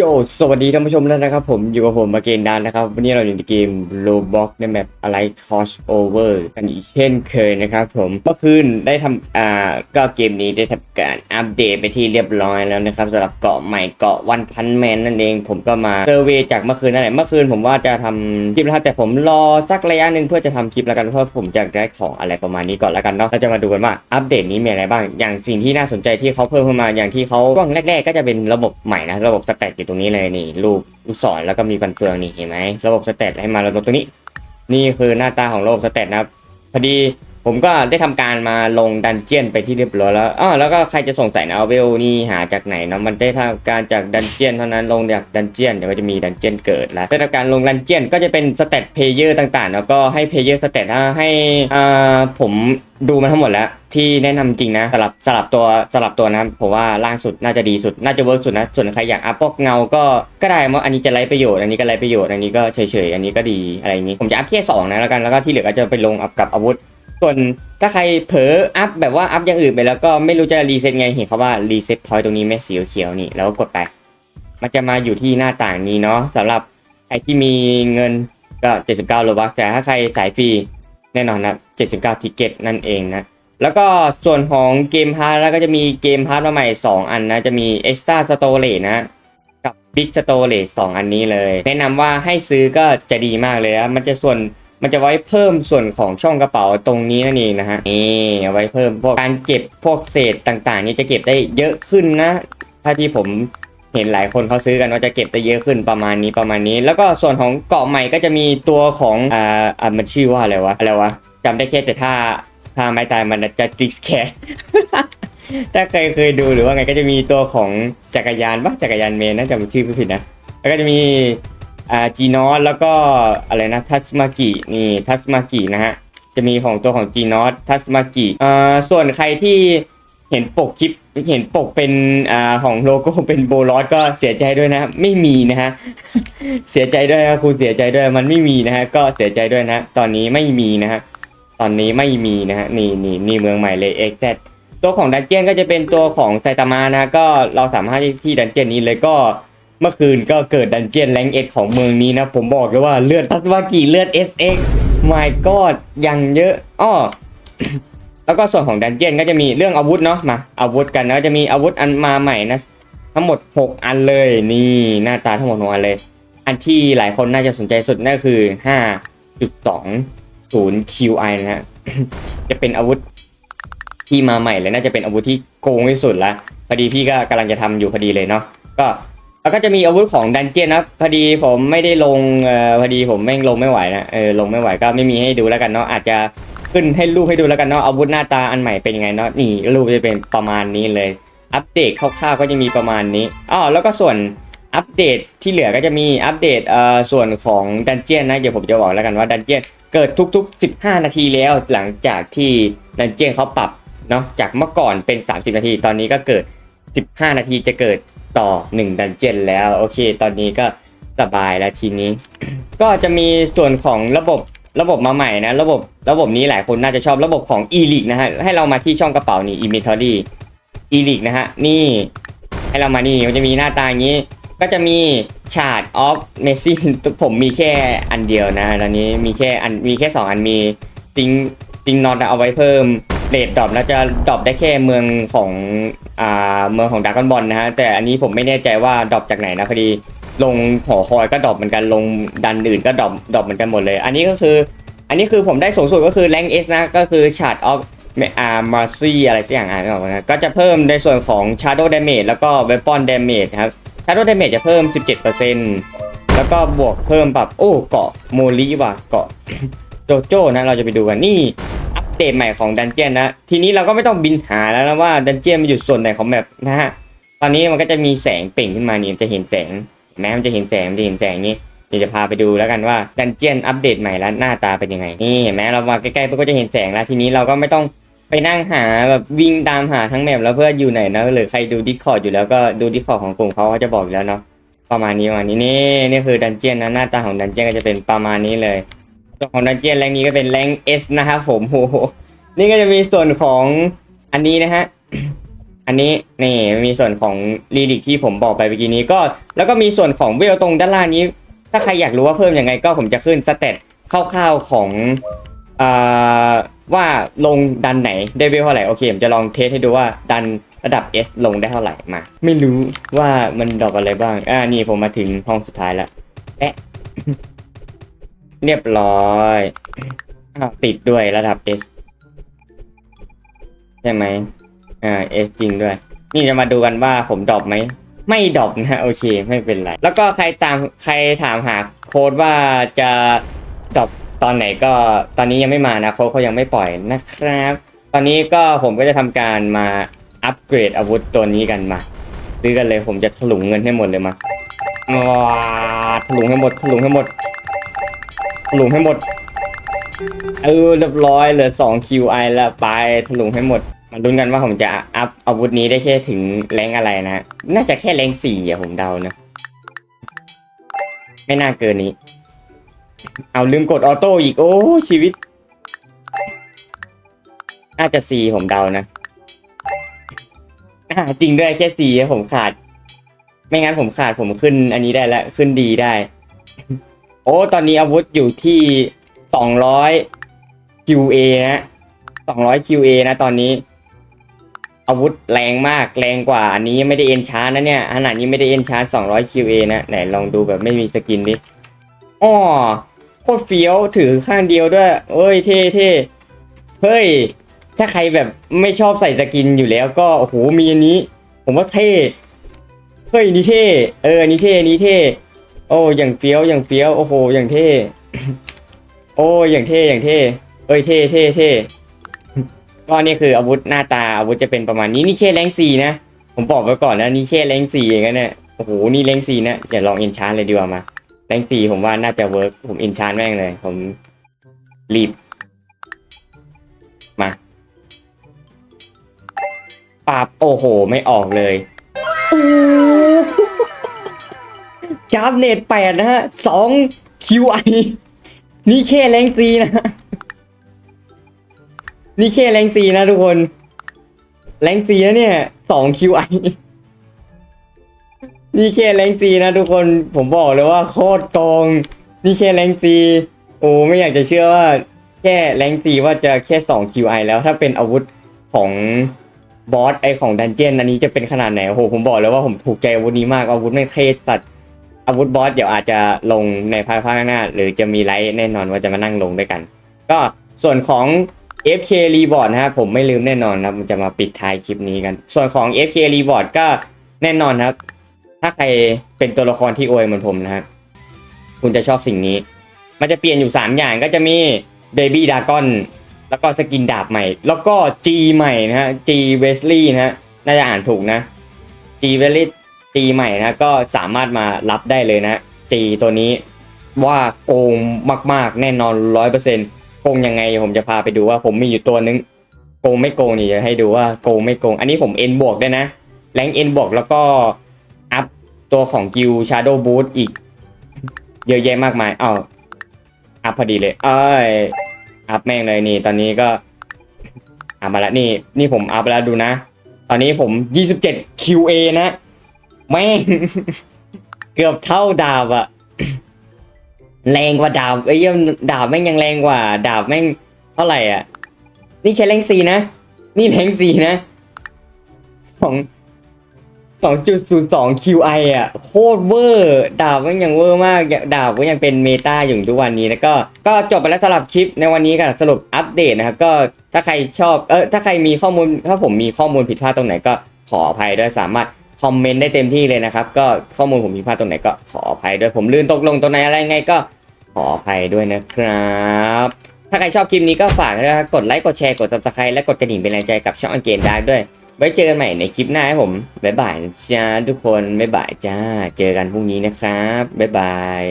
yo สวัสดีท่านผู้ชมแล้วนะครับผมอยู่กับผมมาเกนดานนะครับ วันนี้เราอยู่ในเกม Roblox ในแมปอะไร Crossover กันอีกเช่นเคยนะครับผมเมื่อคืนได้ทำอ่าก็เกมนี้ได้ทำการอัปเดตไปที่เรียบร้อยแล้วนะครับสำหรับเกาะใหม่เกาะวันพันแมนนั่นเองผมก็มาเซอร์เวย์จากเมื่อคืนนั่นแหละเมื่อคืนผมว่าจะทำคลิปแล้วแต่ผมรอสักระยะหนึ่งเพื่อจะทำคลิปแล้วกันเพราะผมอยากได้ของอะไรประมาณนี้ก่อนแล้วกันเนาะเราจะมาดูกันว่าอัปเดตนี้มีอะไรบ้าง อย่างสิ่งที่น่าสนใจที่เขาเพิ่มเข้ามาอย่างที่เขาช่วงแรก ๆ ก็จะเป็นระบบใหม่นะระบบสแตทอยู่ตรงนี้เลยนี่รูปลูกศรแล้วก็มีฟันเฟืองนี่เห็นไหมระบบสแตทให้มาระบบตรงนี้ นี่คือหน้าตาของระบบสแตทนะครับพอดีผมก็ได้ทำการมาลงดันเจียนไปที่เรียบร้อยแล้วอ๋อแล้วก็ใครจะสงสัยนะเวลนี่หาจากไหนเนาะมันได้ทำการจากดันเจียนเท่านั้นลงจากดันเจียนเดี๋ยวก็จะมีดันเจียนเกิดแล้วได้ทำการลงดันเจียนก็จะเป็นสเตตเพเยอร์ต่างๆ แล้วก็ให้เพเยอร์สเตตให้อ่าผมดูมาทั้งหมดแล้ว ที่แนะนำจริงนะสลับสลับตัวสลับตัวนะผมว่าล่างสุดน่าจะดีสุดน่าจะเวิร์กสุดนะส่วนใครอยากอัพพวกเงาก็ก็ได้ว่าอันนี้จะไร้ประโยชน์อันนี้ก็ไร้ประโยชน์อันนี้ก็เฉยๆอันนี้ก็ดีอะไรอย่างนี้ผมจะอัพแค่สองนะแล้วกันแล้วก็ที่เหลือก็จะไปลงอัพกับอาวุธส่วนถ้าใครเผลออัพแบบว่าอัพอย่างอื่นไปแล้วก็ไม่รู้จะรีเซ็ตไงเห็นเขาว่ารีเซ็ตพอยต์ตรงนี้แม่สีเขียวนี่แล้วก็กดไป มันจะมาอยู่ที่หน้าต่างนี้เนาะสำหรับใครที่มีเงินก็ 79โลบักแต่ถ้าใครสายฟรีแน่นอนนะ79ทิเก็ตนั่นเองนะ แล้วก็ส่วนของเกมพาร์ทแล้วก็จะมีเกมพาร์ทมาใหม่ 2 อันนะ จะมี Extra Storage นะ กับ Big Storage 2 อันนี้เลย แนะนำว่าให้ซื้อก็จะดีมากเลยนะมันจะส่วนมันจะไว้เพิ่มส่วนของช่องกระเป๋าตรงนี้นั่นเองนะฮะนี่เอาไว้เพิ่มพวกการเก็บพวกเศษต่างๆ นี่จะเก็บได้เยอะขึ้นนะ ถ้าที่ผมเห็นหลายคนเขาซื้อกันว่าจะเก็บได้เยอะขึ้นประมาณนี้ประมาณนี้ แล้วก็ส่วนของเกาะใหม่ก็จะมีตัวของอ่าอ่ามันชื่อว่าอะไรวะอะไรวะจำได้แค่แต่ถ้า ถ้าไม้ตายมันจะติสแคถ้าเคยเคยดูหรือว่าไงก็จะมีตัวของจักรยานปะจักรยานเมนนะจำชื่อไม่ผิดนะ แล้วก็จะมีอ่าจีนอสแล้วก็อะไรนะทัสมากินี่ทัสมากินะฮะจะมีของตัวของจีนอสทัสมากิอ่าส่วนใครที่เห็นปกคลิปเห็นปกเป็นอ่าของโลโก้เป็นโบลอสก็เสียใจด้วยนะไม่มีนะฮะเสียใจด้วยคุณเสียใจด้วยมันไม่มีนะฮะก็เสียใจด้วยนะ ตอนนี้ไม่มีนะฮะ ตอนนี้ไม่มีนะฮะนี่นี่นี่เมืองใหม่เลย XZ ตัวของดันเจียนก็จะเป็นตัวของไซตามะนะก็เราสามารถที่ดันเจียนนี้เลยก็เมื่อคืนก็เกิดดันเจียนแรงเอของเมืองนี้นะ ผมบอกเลยว่าเลือดทัสวากิเลือด SX my god ยังเยอะอ้อแล้วก็ส่วนของดันเจียนก็จะมีเรื่องอาวุธเนาะมาอาวุธกันนะจะมีอาวุธอันมาใหม่นะ ทั้งหมด 6 อันเลยนี่หน้าตาทั้งหมด6อันเลย อันที่หลายคนน่าจะสนใจสุดนั่นก็คือ 5.20 QI นะฮะ จะเป็นอาวุธที่มาใหม่เลยน่าจะเป็นอาวุธที่โกงที่สุดละพอดีพี่ก็กำลังจะทำอยู่พอดีเลยเนาะก็แล้วก็จะมีอาวุธของดันเจียนนะพอดีผมไม่ได้ลงเอ่อพอดีผมแม่งลงไม่ไหวนะเออลงไม่ไหวก็ไม่มีให้ดูแล้วกันเนาะอาจจะขึ้นให้รูปให้ดูแล้วกันเนาะอาวุธหน้าตาอันใหม่เป็นยังไงเนาะนี่รูปจะเป็นประมาณนี้เลย อัปเดตคร่าวๆก็จะมีประมาณนี้อ๋อแล้วก็ส่วนอัปเดตที่เหลือก็จะมีอัปเดตเอ่อส่วนของดันเจียนนะเดี๋ยวผมจะบอกแล้วกันว่าดันเจียน เกิดทุกๆ 15 นาทีแล้วหลังจากที่ดันเจียนเขาปรับเนาะจากเมื่อก่อนเป็น 30 นาที ตอนนี้ก็เกิด 15 นาทีจะเกิดต่อ 1 ดันเจียนแล้ว โอเค ตอนนี้ก็สบายแล้วทีนี้ ก็จะมีส่วนของระบบระบบมาใหม่นะ ระบบระบบนี้หลายคนน่าจะชอบระบบของ e l e a g นะฮะ ให้เรามาที่ช่องกระเป๋านี่ inventory e l e a g นะฮะ นี่ให้เรามานี่มันจะมีหน้าตาอย่างนี้ ก็จะมีชาดออฟเมซี่ผมมีแค่อันเดียวนะ ตอนนี้มีแค่อันมีแค่ 2 อันมีติงติงนอตเอาไว้เพิ่มเรดดรอปแล้วจะดรอปได้แค่เมืองของอ่าเมืองของดากอนบอลนะฮะแต่อันนี้ผมไม่แน่ใจว่าดรอปจากไหนนะพอดีลงหอคอยก็ดรอปเหมือนกันลงดันอื่นก็ดรอปดรอปเหมือนกันหมดเลย อันนี้ก็คือ อันนี้คือผมได้สูงสุดก็คือแรงเอสนะก็คือชาดออฟอ่ามาซี่อะไรสักอย่างอ่านไม่ออกนะก็จะเพิ่มในส่วนของ Shadow Damage แล้วก็ Weapon Damage ครับ Shadow Damage จะเพิ่ม 17%แล้วก็บวกเพิ่มแบบโอ้เกาะโมลิว่ะเกาะโจโจ้นะเราจะไปดูกันนี่อัปเดตใหม่ของดันเจียนนะ ทีนี้เราก็ไม่ต้องบินหาแล้วนะว่าดันเจียนมันอยู่ส่วนไหนของแมปนะฮะตอนนี้มันก็จะมีแสงเปล่งขึ้นมานี่จะเห็นแสงเห็นไหมมันจะเห็นแสงมันจะเห็นแสงนี้เดี๋ยวจะพาไปดูแล้วกันว่าดันเจียนอัปเดตใหม่แล้วหน้าตาเป็นยังไงนี่เห็นไหมเรามาใกล้ๆก็จะเห็นแสงแล้วทีนี้เราก็ไม่ต้อง ไปนั่งหาแบบวิ่งตามหาทั้งแมปแล้วเพื่ออยู่ไหนนะหรือใครดูดิสคอร์ดอยู่แล้วก็ดูดิสคอร์ดของกลุ่มเขาเขาจะบอกอยู่แล้วเนาะประมาณนี้ประมาณนี้นี่นี่คือดันเจียนนะหน้าตาของดันเจียนก็จะเป็นประมาณนี้เลยส่วนของดันเจียนแรงนี้ก็เป็นแรงเอสนะครับผมโหนี่ก็จะมีส่วนของอันนี้นะฮะอันนี้นี่มีส่วนของลีลิกที่ผมบอกไปเมื่อกี้นี้ก็ แล้วก็มีส่วนของเวลตรงด้านล่างนี้ ถ้าใครอยากรู้ว่าเพิ่มยังไงก็ผมจะขึ้นสเตตคร่าวๆของ ว่าลงดันไหนได้เวลเท่าไหร่โอเคผมจะลองเทสให้ดูว่าดันระดับ S ลงได้เท่าไหร่มา ไม่รู้ว่ามันดรอกอะไรบ้าง อ่านี่ผมมาถึงห้องสุดท้ายแล้วแอะเรียบร้อยอ้าวติดด้วยระดับ S ใช่ไหมอ่า S จริงด้วย นี่จะมาดูกันว่าผมดรอปไหมไม่ดรอปนะโอเคไม่เป็นไร แล้วก็ใครตามใครถามหาโค้ดว่าจะดรอป ตอนไหนก็ตอนนี้ยังไม่มานะโค้ดเขายังไม่ปล่อยนะครับ ตอนนี้ก็ผมก็จะทำการมาอัปเกรดอาวุธตัวนี้กันมาซื้อกันเลยผมจะถลุงเงินให้หมดเลยมาว้าถลุงให้หมดถลุงให้หมดถลุงให้หมดเออเรียบร้อยเหลือ2 QI แล้วไปถลุงให้หมดมาลุ้นกันว่าผมจะอัพอาวุธนี้ได้แค่ถึงแรงอะไรนะ น่าจะแค่แรงสี่อะผมเดานะ ไม่น่าเกินนี้ เอาลืมกดออโต้อีก โอ้ชีวิต น่าจะสี่ผมเดานะอ่าจริงด้วยแค่สี่ผมขาด ไม่งั้นผมขาดผมขึ้น อันนี้ได้แล้วขึ้นดีได้ โอ้ตอนนี้อาวุธอยู่ที่สองร้อย QA นะสองร้อย QA นะตอนนี้ อาวุธแรงมากแรงกว่า อันนี้ไม่ได้เอ็นชาร์นะเนี่ยขนาดนี้ไม่ได้เอ็นชาร์สองร้อย QA นะไหนลองดูแบบไม่มีสกินดิอ้อ โคตรเฟี้ยวถือข้างเดียวด้วย เอ้ยเท่เท่เฮ้ย ถ้าใครแบบไม่ชอบใส่สกินอยู่แล้วก็โอ้โหมีอันนี้ ผมว่าเท่เฮ้ยนี่เท่เออนนี้เท่นนี้เท่โอ้อย่างเฟี้ยวอย่างเฟี้ยวโอ้โหอย่างเท่โอ้อย่างเท่อย่างเท่เอ้ยเท่เท่เท่ก็นี่คืออาวุธหน้าตาอาวุธจะเป็นประมาณนี้นี่แค่แรงสี่นะผมบอกไว้ก่อนนะนี่แค่แรงสี่เองนะเนี่ยโอ้โหนี่แรงสี่นะเดี๋ยวลองอินชานเลยดีกว่ามา แรงสี่ผมว่าน่าจะเวิร์กผมอินชานแม่งเลย ผมรีบ มาปราบโอ้โห ไม่ออกเลยจาบเน็ตแปดนะฮะสอง QI นี่แค่แรงซีนะ นี่แค่แรงซีนะทุกคน แรงซีนะเนี่ยสอง QI นี่แค่แรงซีนะทุกคนผมบอกเลยว่าโคตรกองนี่แค่แรงซีโอ้ไม่อยากจะเชื่อว่าแค่แรงซีว่าจะแค่สอง QI แล้วถ้าเป็นอาวุธของบอสไอของดันเจียนอันนี้จะเป็นขนาดไหนโอ้โหผมบอกเลยว่าผมถูกใจอาวุธนี้มากอาวุธไม่เทสัตว์อาวุธบอสเดี๋ยวอาจจะลงในภายภาคหน้า หรือจะมีไลฟ์แน่นอนว่าจะมานั่งลงด้วยกัน ก็ส่วนของ FK Reboard นะครับผมไม่ลืมแน่นอนนะมันจะมาปิดท้ายคลิปนี้กัน ส่วนของ FK Reboard ก็แน่นอนครับ ถ้าใครเป็นตัวละครที่อวยเหมือนผมนะครับคุณจะชอบสิ่งนี้ มันจะเปลี่ยนอยู่ 3 อย่างก็จะมี Baby Dragon แล้วก็สกินดาบใหม่ แล้วก็ G ใหม่นะฮะ G Wesley นะฮะน่าจะอ่านถูกนะ G Wesley G ใหม่นะก็สามารถมารับได้เลยนะ G ตัวนี้ว่าโกงมากๆ แน่นอนร้อยเปอร์เซ็นต์โกงยังไงผมจะพาไปดูว่าผมมีอยู่ตัวนึงโกงไม่โกงนี่จะให้ดูว่าโกงไม่โกง อันนี้ผม N บวกได้วยนะแรง N บวกแล้วก็ ตัวของกิล Shadow Boost อีก เยอะแยะมากมายอ้าวอัพพอดีเลย เอ้ย อัพแม่งเลยนี่ ตอนนี้ก็อัพมาแล้วนี่ นี่ผมอัพแล้วดูนะ ตอนนี้ผม 27 QA นะ แม่ง เกือบเท่าดาบอะแรงกว่าดาบไอ้เหี้ยดาบแม่งยังแรงกว่า ดาบแม่งเท่าไหร่อะ นี่แค่แรงสีนะ นี่แรงสีนะสอง สองจุดศูนย์สอง QI อะ โคตรเวอร์ ดาบแม่งยังเวอร์มากดาบก็ยังเป็นเมตาอยู่ทุกวันนี้แล้วก็ก็จบไปแล้วสำหรับคลิปในวันนี้กับสรุปอัปเดตนะครับ ก็ถ้าใครชอบเออถ้าใครมีข้อมูลถ้าผมมีข้อมูลผิดพลาดตรงไหนก็ขออภัยด้วยสามารถคอมเมนต์ได้เต็มที่เลยนะครับ ก็ข้อมูลผมผิดพลาดตรงไหนก็ขออภัยด้วยผมลื่นตกลงตรงไหนอะไรไงก็ขออภัยด้วยนะครับ ถ้าใครชอบคลิปนี้ก็ฝากนะครับกดไลค์กดแชร์กด subscribe และกดกระดิ่งเป็นแรงใจกับช่องอันเกนได้ด้วย ไว้เจอกันใหม่ในคลิปหน้าครับผมบ๊ายบายจ้าทุกคนบ๊ายบายจ้า เจอกันพรุ่งนี้นะครับบ๊ายบาย